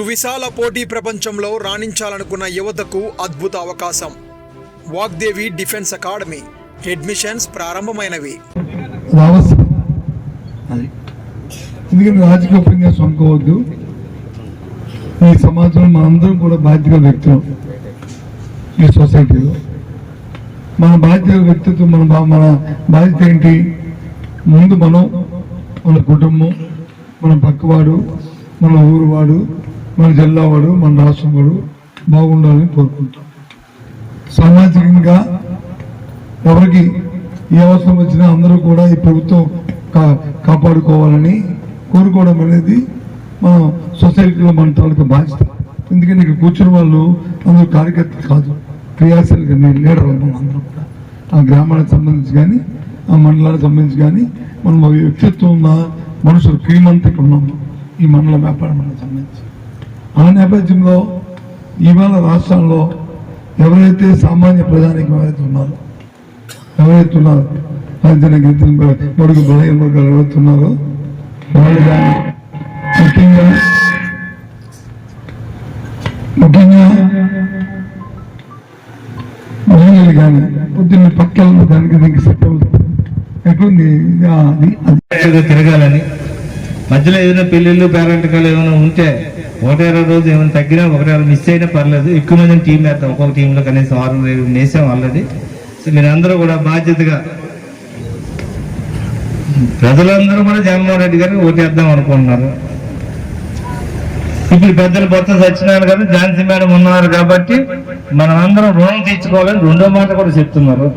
సువిశాల పోటీ ప్రపంచంలో రాణించాలనుకున్న యువతకు అద్భుత అవకాశం. Vagdevi defence academy. అడ్మిషన్స్ ప్రారంభమైనవి. అది. ఎందుకంటే రాజకీయ పరంగా సొంకోవద్దు ఈ సమాజంలో మనందరం కూడా బాధ్యత వ్యక్తులు. ఈ సొసైటీలో. మన బాధ్యత వ్యక్తిత్వం మన బా- మన బాధ్యత ఏంటి? ముందు మనం మన కుటుంబం మన పక్కవాడు మన ఊరు వాడు మన జిల్లా వాడు మన రాష్ట్రం వాడు బాగుండాలని కోరుకుంటాం. సామాజికంగా ఎవరికి ఏ అవసరం వచ్చినా అందరూ కూడా ఈ ప్రభుత్వం కా- కాపాడుకోవాలని కోరుకోవడం అనేది మన సొసైటీలో మన తాలూకు బాధ్యత. ఎందుకంటే ఇక్కడ కూర్చున్న వాళ్ళు అందరూ కార్యకర్తలు కాదు క్రియాశీలక లీడర్ అందరూ అందరం కూడా. ఆ గ్రామానికి సంబంధించి కానీ ఆ మండలానికి సంబంధించి కానీ మనం వ్యక్తిత్వం ఉన్న మనుషులు క్రీమంతా ఇక్కడ ఉన్నాము ఈ మండల వ్యాపారం మండలం సంబంధించి. ఆ నేపథ్యంలో ఇవాళ రాష్ట్రంలో ఎవరైతే సామాన్య ప్రజానికి ఎవరైతే ఉన్నారో ఎవరైతే ఉన్నారో రాజ్యాంగ గిరిజన బడుగు బలహీన వర్గాలు ఎవరైతే ఉన్నారో వాళ్ళు కానీ ముఖ్యంగా ముఖ్యంగా మహిళలు కానీ పొద్దున్న పక్కన దానికి దీనికి సెట్ అవుతుంది ఎట్లుంది? అది తిరగాలని మధ్యలో ఏదైనా పెళ్ళిళ్ళు పేరెంట్ కాలు ఏమైనా ఉంటే ఒకటే రోజు ఏమైనా తగ్గినా ఒకవేళ మిస్ అయినా పర్లేదు. ఎక్కువ మందిని టీం వేస్తాం ఒక్కొక్క టీంలో కనీసం ఆరు ఏడు వేసాం ఆల్రెడీ సో మీరందరూ కూడా బాధ్యతగా ప్రజలందరూ కూడా జగన్మోహన్ రెడ్డి గారికి ఓటేద్దాం అనుకుంటున్నారు. ఇప్పుడు పెద్దలు బొత్త సత్యనారాయణ గారు ఝాన్సీ మేడం ఉన్నారు కాబట్టి మనం అందరం రుణం తీర్చుకోవాలని రెండో మాట కూడా చెప్తున్నారు.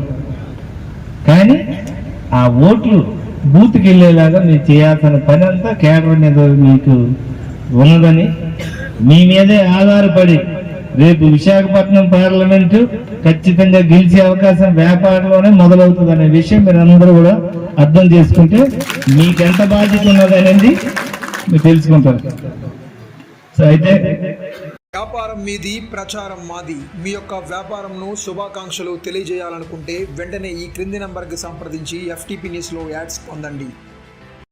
కానీ ఆ ఓట్లు బూత్కి వెళ్ళేలాగా మీరు చేయాల్సిన పని అంతా కేటర్ మీద మీకు ఉన్నదని మీ మీదే ఆధారపడి రేపు విశాఖపట్నం పార్లమెంటు ఖచ్చితంగా గెలిచే అవకాశం వ్యాపారంలోనే మొదలవుతుంది అనే విషయం మీరు అందరూ కూడా అర్థం చేసుకుంటే మీకు ఎంత బాధ్యత ఉన్నది అనేది మీరు తెలుసుకుంటారు. సో అయితే వ్యాపారం మీది ప్రచారం మాది. మీ యొక్క వ్యాపారంను శుభాకాంక్షలు తెలియజేయాలనుకుంటే వెంటనే ఈ క్రింది నంబర్కి సంప్రదించి ఎఫ్టీపీ న్యూస్లో యాడ్స్ పొందండి.